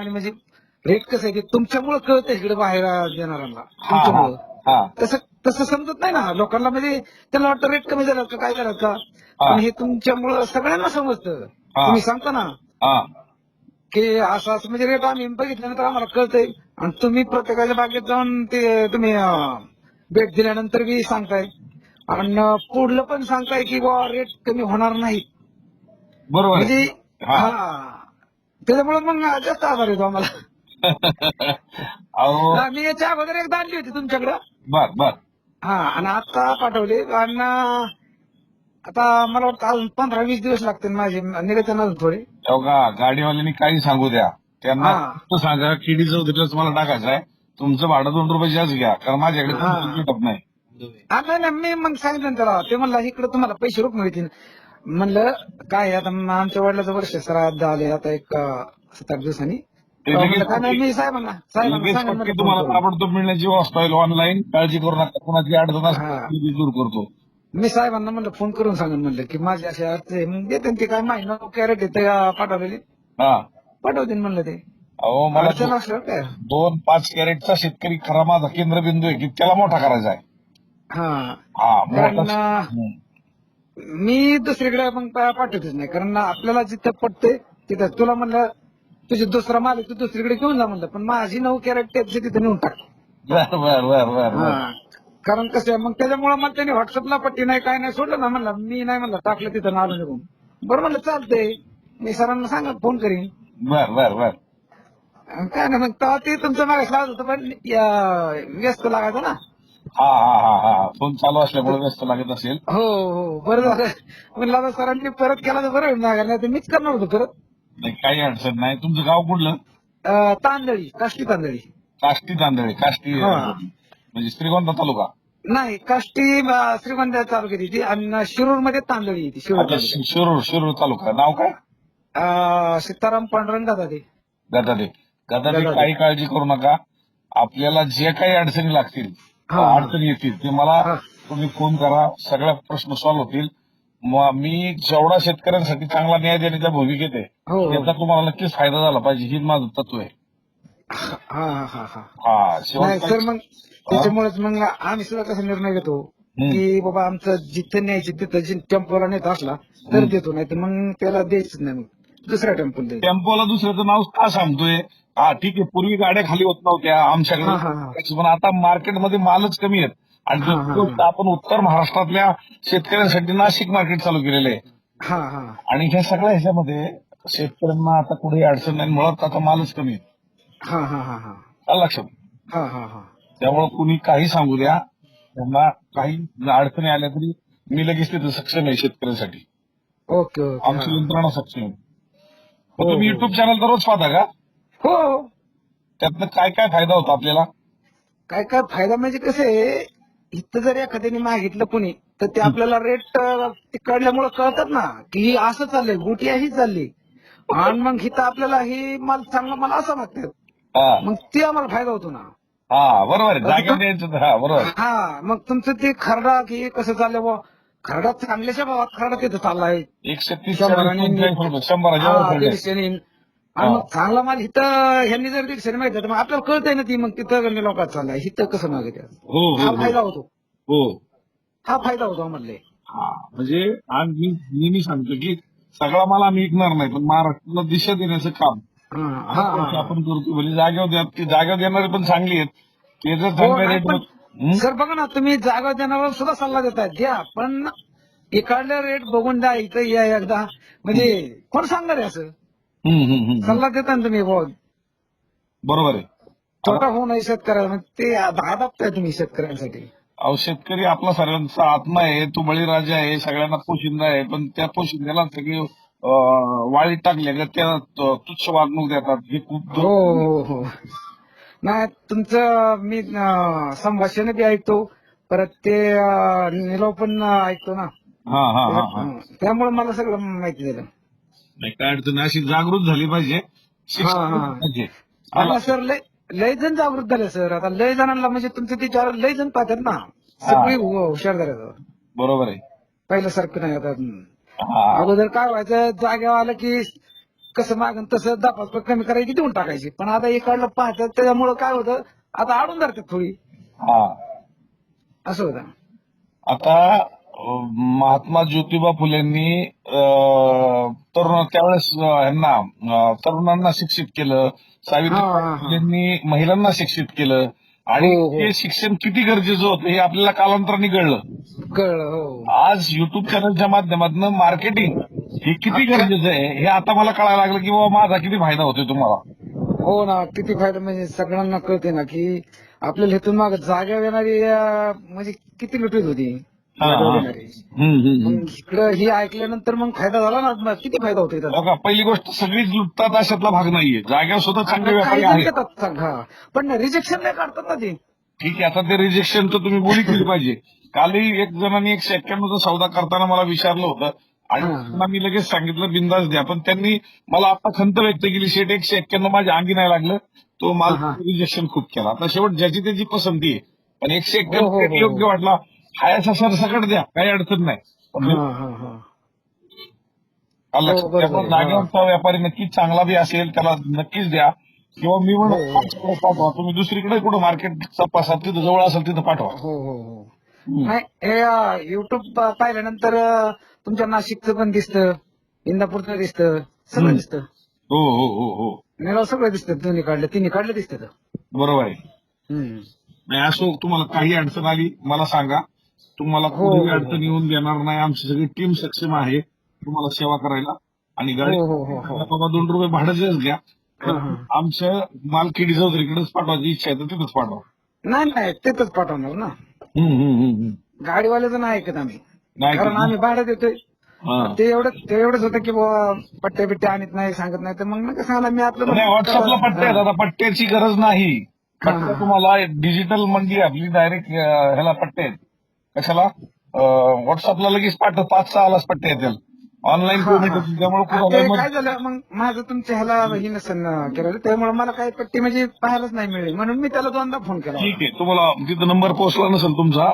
आणि म्हणजे रेट कसं आहे की तुमच्यामुळे कळतं इकडे बाहेर देणाऱ्यांना तुमच्यामुळं. हा. तसं तसं समजत नाही ना. लोकांना म्हणजे त्यांना वाटतं रेट कमी झाला का काय झालं का? हा. पण हे तुमच्यामुळं सगळ्यांना समजतं. तुम्ही सांगता ना. हा. की असं असं म्हणजे रेट आम्ही बघितल्यानंतर आम्हाला कळतंय. आणि तुम्ही प्रत्येकाच्या बागेत जाऊन ते तुम्ही भेट दिल्यानंतर बी सांगताय. आणि पुढलं पण सांगताय की बा रेट कमी होणार नाही. बरोबर. म्हणजे हा. त्याच्यामुळे मग जास्त आभार येतो आम्हाला. अहो. हा, मी याच्या अगोदर एकदा आणली होती तुमच्याकडं. बर बर. हा आणि आता पाठवले आणि आता मला वाटतं अजून पंधरा वीस दिवस लागतील माझे निघताना अजून थोडे. बघा गाडीवाल्यांनी काही सांगू द्या. त्यांना हा. फक्त सांगा किडी चौधरीलाच मला टाकायचं आहे. तुमचं भाडं दोन रुपये जास्त घ्या कारण माझ्याकडे हा. तुमचं नाही. हा, नाही नाही मी मग सांगितलं ना त्याला. ते म्हणलं इकडे तुम्हाला पैसे रोख मिळतील. म्हणलं काय आता मग आमच्या वडिलाचं वर्ष श्राद्ध आले आता एक अं, सात आठ दिवसांनी. ते तेव्हा लगेच म्हणलं, काय नाही मी साहेबांना साहेबांना लगेच सांगा पटकन म्हणलं तुम्हाला फोन करून. ताबडतोब मिळण्याची व्यवस्था होईल ऑनलाईन काळजी करू नका कुणाची अडचण हा. असली ती दूर करतो. मी साहेबांना म्हणलं फोन करून सांगेन म्हणलं की माझी अशी अडचण आहे. मग देते ते काय माहिती नऊ कॅरेट येते पाठवलेले. हा. पाठवतील म्हणलं ते. अहो मला अडचण असल्यावर काय? दोन पाच कॅरेटचा शेतकरी खरा माझा केंद्रबिंदू आहे की त्याला मोठा करायचा आहे. हा. हा कारण मोठा. मी दुसरीकडे मग पाठवतच नाही. कारण आपल्याला जिथं पटते तिथं. तुला म्हणलं तुझे दुसरा मालिक तू दुसरीकडे घेऊन जा म्हणलं. पण माझी नऊ कॅरेट टेपची तिथं नेऊन टाक. बर बर बर बर बर. हा. कारण कसं आहे मग त्याच्यामुळे मग त्याने व्हॉट्सअपला पट्टी नाही काय नाही सोडलं ना म्हणलं. मी नाही म्हणलं टाकलं तिथं नाव निघून. बरं म्हणलं चालतंय. मी सरांना सांगा फोन करीन. बर बर बर. काय नाही मग तेव्हा ते तुमचं मागास लागत होतं पण या- व्यस्त लागायचं ना. हा हा हा हा. हा फोन चालू असल्यामुळे व्यस्त लागत असेल. हो हो. बरं झालं. म्हणलं आता सरांनी परत केला तर बरं होईल. नाही तर मीच करणार होतो परत. नाही काही अडचण नाही. तुमचं गाव कुठलं? अं, तांदळी काष्टी तांदळी. काष्टी तांदळे काष्टी हा. म्हणजे श्रीगोंदा तालुका? नाही काष्टी अं, श्रीगोंद तालुक्यात येते आणि शिरूरमध्ये तांदळी येते शिरूर आता तालुक्यात. शि- शिरूर शिरूर तालुका. नाव काय? अं, सीताराम पांडुरंग दादा ते गदादे गदादे गदादे. काही काळजी करू नका. आपल्याला जे काही अडचणी लागतील. अडचणी येतील ते मला. तुम्ही फोन करा. सगळ्या प्रश्न सॉल्व्ह होतील. म- जेवढा शेतकऱ्यांसाठी चांगला न्याय देण्याच्या भूमिकेत आहे हो. हो. याचा तुम्हाला नक्कीच फायदा झाला पाहिजे. ही माझं तत्व आहे. हा हा हा हा. हा सर मग त्याच्यामुळेच मग आम्ही सुद्धा कसा निर्णय घेतो. की बाबा आमचं जिथं न्यायची तिथं टेम्पोला नेत असला तर. देतो नाही तर मग त्याला द्यायचं नाही मग. दुसऱ्या टेम्पोला टेम्पोला दुसऱ्याचं नाव का सांगतोय? हा ठीक आहे पूर्वी गाड्या खाली होत नव्हत्या हा, हा, हा. आमच्याकडे पण आता मार्केटमध्ये मालच कमी आहेत. आणि हा, हा, आपण उत्तर महाराष्ट्रातल्या शेतकऱ्यांसाठी नाशिक मार्केट चालू केलेलं आहे. हा हा. आणि ह्या सगळ्या ह्याच्यामध्ये शेतकऱ्यांना आता कुठे अडचण नाही. मुळात आता मालच कमी आहे. हा हा हा हा. लक्षात. हा हा हा. त्यामुळे कुणी काही सांगू द्या. त्यांना काही अडचणी आल्या तरी मी लगेच तिथं सक्षम आहे शेतकऱ्यांसाठी. ओके आमची हा. यंत्रणा सक्षम आहे. हो, तुम्ही हो. युट्यूब चॅनल दररोज पाहता का? हो. त्यातनं काय काय फायदा होतो आपल्याला? काय काय फायदा म्हणजे कसं आहे इथं जर एखाद्याने मागितलं कोणी तर ते आपल्याला रेट कळल्यामुळे कळतात ना की ही असं चाललंय गोटी ही चालली. आणि मग इथं आपल्याला ही माल चांगला माल असा मागतात. मग ते आम्हाला फायदा होतो ना. हा बरोबर हा बरोबर हा मग तुमचं ते खरडा की कसं चाललंय बुवा? खरडा चांगल्याच्या भावात खरडा तिथं चाललाय. एकशे तीस शंभराने आणि मग चांगला माल इथं ह्यांनी जर दीडशेने माहिती मग आपल्याला कळतंय ना ती मग तिथं लोकात चाललाय. इथं कसं मागे हो हो हा हो. फायदा होतो. हो. हा फायदा होतो आम्हाला. हा म्हणजे आज मी नेहमी सांगतो की सगळा मला आम्ही ऐकणार नाही पण महाराष्ट्राला दिशा देण्याचं काम. आपण करतो. म्हणजे जागेवर द्या ती जागेवर देणारे पण चांगली आहेत. ते जर हो, पण सर बघा ना तुम्ही जागा देण्यावर सुद्धा सल्ला देताय द्या पण इकडल्या रेट बघून द्या इथं या एकदा. म्हणजे कोण सांगणार आहे असं? सल्ला देता ना तुम्ही बुवा. बरोबर आहे. छोटा होऊ नये शेतकऱ्याला मग ते दाबताय तुम्ही शेतकऱ्यांसाठी. अहो शेतकरी आपला सर्वांचा आत्मा आहे तो बळीराजा आहे सगळ्यांना पोशिंदा आहे पण त्या पोशिंद्याला सगळे अं, वाळीत टाकले का त्या त- तुच्छ वागणूक देतात. हे खूप हो हो हो. नाही तुमचं मी अं, संभाषण बी ऐकतो. परत ते अं, निलाव पण ऐकतो ना. हा हा हा हा. त्यामुळे मला सगळं माहिती झालं. नाही काय अडचण नाही. अशी जागृत झाली पाहिजे. हा, हा. आता सर लय लय जण जागृत झाले सर. आता लय जणांना म्हणजे तुमच्या तिच्यावर लय जण पाहतात ना. सगळी हु- हुशार झाले आता. बरोबर आहे. पहिल्यासारखं नाही आता हम्म. हा. अगोदर काय व्हायचं जागेवर आलं की कसं मागन तसं दहा पाच रुपये कमी करायची देऊन टाकायची. पण आता इकडलं पाहतात त्याच्यामुळं काय होतं आता आडून धरतात थोडी. हा. असं होतं. आता महात्मा ज्योतिबा फुलेंनी तरुण त्यावेळेस अं, तरुणांना शिक्षित केलं. हा, हा, सावित्रीबाई हा. फुलेंनी महिलांना शिक्षित केलं. आणि हो, हो. ते शिक्षण किती गरजेचं होतं हे आपल्याला कालांतराने कळलं. कळलं हो. आज युट्यूब चॅनलच्या माध्यमातून मार्केटिंग हे किती गरजेचं आहे हे आता मला कळायला लागलं की बाबा माझा किती फायदा होतोय तुम्हाला. हो ना किती फायदा म्हणजे सगळ्यांना कळते ना की आपल्याला हेतून माग जागा येणारी म्हणजे किती लुटीत होती. जागा. मग इकडं ही ऐकल्यानंतर मग फायदा झाला ना मग किती फायदा होतोय त्याचा? बघा पहिली गोष्ट सगळीच लुटतात अशातला भाग नाहीये. जाग्यावर सुद्धा चांगले व्यापारी काही जण आहेत. घेतात सांग, हा. पण रिजेक्शन नाही काढतात ना ते. ठीक आहे आता ते रिजेक्शन तर तुम्ही बोली केली पाहिजे. कालही एक जणांनी एक एक्क्याण्णवचा सौदा करताना मला विचारलं होतं. आणि हा. त्यांना मी लगेच सांगितलं बिंदास द्या. पण त्यांनी मला आता खंत व्यक्त केली. शेट एकशे एक्क्याण्णव माझ्या अंगी नाही लागलं. तो माल हा. रिजेक्शन खूप केला. आता शेवट ज्याची त्याची पसंती आहे. पण एकशे हो, हो, एक्क्याण्णव हो. योग्य वाटला. हायचा सर सकट द्या काही अडचण नाही. हा, हा, हा. हो. जागेवरचा व्यापारी नक्कीच चांगला बी असेल त्याला नक्कीच द्या. किंवा मी हो, म्हणून पाठवा. तुम्ही दुसरीकडे कुठं मार्केटचा पसार तिथं जवळ असेल तिथं पाठवा. हो हो हो. नाही हे युट्यूब पाहिल्यानंतर तुमच्या नाशिकचं पण दिसतं इंदापूरचं दिसतं सगळं. दिसतं. हो हो हो हो. निळाव सगळं दिसतं दोन्ही काढलं तिन्ही काढलं दिसतं. बरोबर आहे. नाही असो तुम्हाला काही अडचण आली मला सांगा. तुम्हाला हो, कुठेही हो, हो. अडचण येऊन देणार नाही आमची सगळी टीम सक्षम आहे तुम्हाला सेवा करायला आणि गाडी हो, हो, हो, हो. बाबा दोन रुपये भाडंच घ्या हा, हा. आमच्या माल केडी चौधरीकडेच पाठवायची इच्छा आहे तर तिथंच पाठवा नाही नाही तिथंच पाठवणार ना हम्म, हम्म. गाडीवाल्याचं नाही ऐकत आम्ही नाही कारण का? आम्ही भाडं देतोय हा. ते एवढं ते एवढंच होतं की बुवा पट्ट्या बिट्ट्या आणत नाही सांगत नाही तर मग नका सांगा मी आपलं नाही व्हॉट्सअपला पट्टे आहेत आता पट्ट्याची गरज नाही हा, हा. तुम्हाला डिजिटल मंडी आहे आपली डायरेक्ट ह्याला पट्टे आहेत कशाला? व्हॉट्सअपला लगेच पाठव पाच सहा आलाच पट्टे आहेत ऑनलाईन पेमेंट. होती त्यामुळे काय झालं? मग माझं तुमच्या ह्याला हे नसेल केलं. त्यामुळे मला काही पट्टी म्हणजे पाहायलाच नाही मिळेल. म्हणून मी त्याला दोनदा फोन केला ठीक आहे. तुम्हाला तिथं नंबर पोहोचला नसेल तुमचा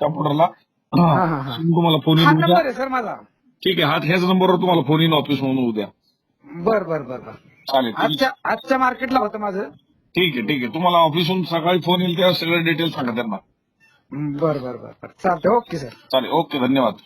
कम्प्युटरला. तुम्हाला फोन येईल नंबर आहे सर माझा. ठीक आहे. हा ह्याच नंबरवर तुम्हाला फोन येईल ऑफिस म्हणून उद्या. बर बर बर बर. चालेल. आजच्या आजच्या मार्केटला होतं माझं. ठीक आहे ठीक आहे. तुम्हाला ऑफिसहून सकाळी फोन येईल तेव्हा सगळे डिटेल्स सांगा त्यांना. बर बर बर बर. चालतंय. Okay sir. चालेल. ओके धन्यवाद.